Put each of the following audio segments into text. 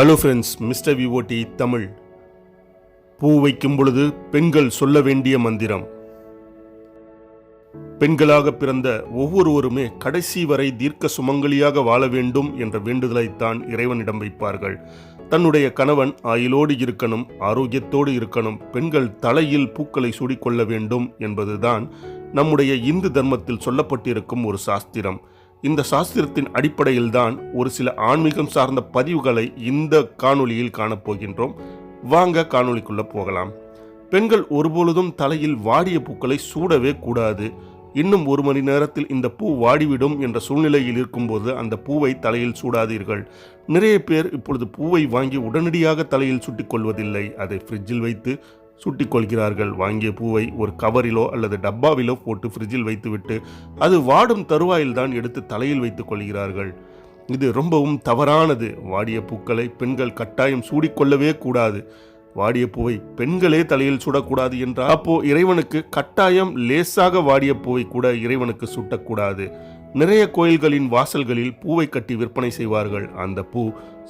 Hello friends mister VOT Tamil பூ வைக்கும் பொழுது பெண்கள் சொல்ல வேண்டிய மந்திரம். பெண்களாக பிறந்த ஒவ்வொருவருமே கடைசி வரை தீர்க்க சுமங்கலியாக வாழ வேண்டும் என்ற வேண்டுதலைத்தான் இறைவனிடம் வைப்பார்கள். தன்னுடைய கணவன் ஆயிலோடு இருக்கணும் ஆரோக்கியத்தோடு இருக்கணும் பெண்கள் தலையில் பூக்களை சூடிக்கொள்ள வேண்டும் என்பதுதான் நம்முடைய இந்து தர்மத்தில் சொல்லப்பட்டிருக்கும் ஒரு சாஸ்திரம். இந்த சாஸ்திரத்தின் அடிப்படையில்தான் ஒரு சில ஆன்மீகம் சார்ந்த பதிவுகளை இந்த காணொளியில் காணப்போகின்றோம் வாங்க காணொளிக்குள்ள போகலாம். பெண்கள் ஒருபொழுதும் தலையில் வாடிய பூக்களை சூடவே கூடாது. இன்னும் ஒரு மணி நேரத்தில் இந்த பூ வாடிவிடும் என்ற சூழ்நிலையில் இருக்கும்போது அந்த பூவை தலையில் சூடாதீர்கள். நிறைய பேர் இப்பொழுது பூவை வாங்கி உடனடியாக தலையில் சுட்டிக் கொள்வதில்லை. அதை ஃப்ரிட்ஜில் வைத்து சுட்டிக்கொள்கிறார்கள். வாங்கிய பூவை ஒரு கவரிலோ அல்லது டப்பாவிலோ போட்டு ஃப்ரிட்ஜில் வைத்துவிட்டு அது வாடும் தருவாயில் தான் எடுத்து தலையில் வைத்துக் கொள்கிறார்கள். இது ரொம்பவும் தவறானது. வாடிய பூக்களை பெண்கள் கட்டாயம் சூடிக்கொள்ளவே கூடாது. வாடிய பூவை பெண்களே தலையில் சுடக்கூடாது என்றால் அப்போ இறைவனுக்கு கட்டாயம் லேசாக வாடிய பூவை கூட இறைவனுக்கு சுட்டக்கூடாது. நிறைய கோயில்களின் வாசல்களில் பூவை கட்டி விற்பனை செய்வார்கள். அந்த பூ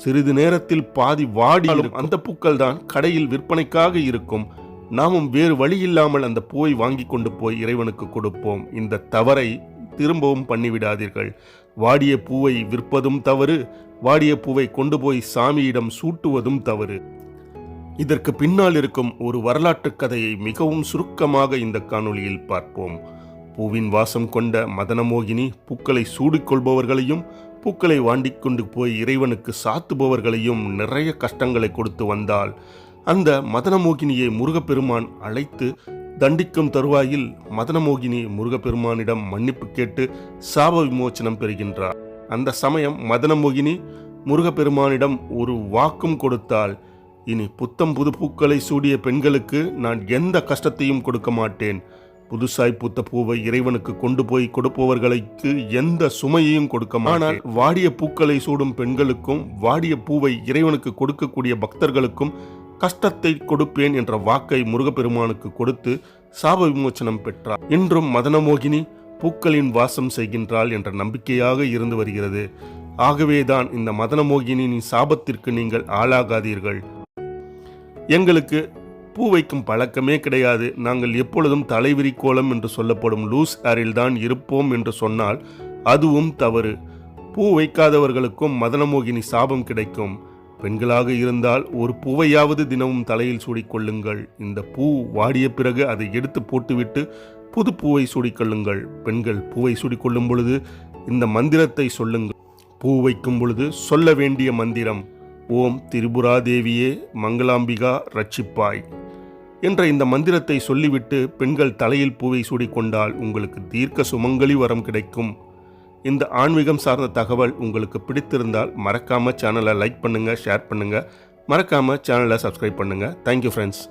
சிறிது நேரத்தில் பாதி வாடி அந்த பூக்கள் தான் கடையில் விற்பனைக்காக இருக்கும். நாமும் வேறு வழி இல்லாமல் அந்த பூவை வாங்கி கொண்டு போய் இறைவனுக்கு கொடுப்போம். இந்த தவறை திரும்பவும் பண்ணிவிடாதீர்கள். வாடிய பூவை விற்பதும் தவறு வாடிய பூவை கொண்டு போய் சாமியிடம் சூட்டுவதும் தவறு. இதற்கு பின்னால் இருக்கும் ஒரு வரலாற்று கதையை மிகவும் சுருக்கமாக இந்த காணொளியில் பார்ப்போம். பூவின் வாசம் கொண்ட மதனமோகினி பூக்களை சூடிக்கொள்பவர்களையும் பூக்களை வாண்டிக் கொண்டு போய் இறைவனுக்கு சாத்துபவர்களையும் நிறைய கஷ்டங்களை கொடுத்து வந்தால் அந்த மதனமோகினியை முருகப்பெருமான் அழைத்து தண்டிக்கும் தருவாயில் மதனமோகினி முருகப்பெருமானிடம் மன்னிப்பு கேட்டு சாப விமோச்சனம் பெறுகின்றார். அந்த சமயம் மதனமோகினி முருகப்பெருமானிடம் ஒரு வாக்கும் கொடுத்தால் இனி புத்தம் புது பூக்களை சூடிய பெண்களுக்கு நான் எந்த கஷ்டத்தையும் கொடுக்க மாட்டேன். புதுசாய் பூத்த பூவை இறைவனுக்கு கொண்டு போய் கொடுப்பவர்களுக்கு எந்த சுமையையும் கொடுக்க ஆனால் வாடிய பூக்களை சூடும் பெண்களுக்கும் வாடிய பூவை இறைவனுக்கு கொடுக்கக்கூடிய பக்தர்களுக்கும் கஷ்டத்தை கொடுப்பேன் என்ற வாக்கை முருகப்பெருமானுக்கு கொடுத்து சாப விமோச்சனம் பெற்றார். இன்றும் மதனமோகினி பூக்களின் வாசம் செய்கின்றாள் என்ற நம்பிக்கையாக இருந்து வருகிறது. ஆகவேதான் இந்த மதனமோகினியின் சாபத்திற்கு நீங்கள் ஆளாகாதீர்கள். எங்களுக்கு பூ வைக்கும் பழக்கமே கிடையாது. நாங்கள் எப்பொழுதும் தலைவிரி கோலம் என்று சொல்லப்படும் லூஸ் ஏரில் தான் இருப்போம் என்று சொன்னால் அதுவும் தவறு. பூ வைக்காதவர்களுக்கும் மதனமோகினி சாபம் கிடைக்கும். பெண்களாக இருந்தால் ஒரு பூவையாவது தினமும் தலையில் சூடிக்கொள்ளுங்கள். இந்த பூ வாடிய பிறகு அதை எடுத்து போட்டுவிட்டு புது பூவை சூடிக்கொள்ளுங்கள். பெண்கள் பூவை சூடிக்கொள்ளும் பொழுது இந்த மந்திரத்தை சொல்லுங்கள். பூ வைக்கும் பொழுது சொல்ல வேண்டிய மந்திரம் ஓம் திரிபுராதேவியே மங்களாம்பிகா ரட்சிப்பாய். என்ற இந்த மந்திரத்தை சொல்லிவிட்டு பெண்கள் தலையில் பூவை சூடிக்கொண்டால் உங்களுக்கு தீர்க்க சுமங்கலி வரம் கிடைக்கும். இந்த ஆன்மீகம் சார்ந்த தகவல் உங்களுக்கு பிடித்திருந்தால் மறக்காம சேனலை லைக் பண்ணுங்கள் ஷேர் பண்ணுங்கள் மறக்காம சேனலை சப்ஸ்கிரைப் பண்ணுங்க. Thank you friends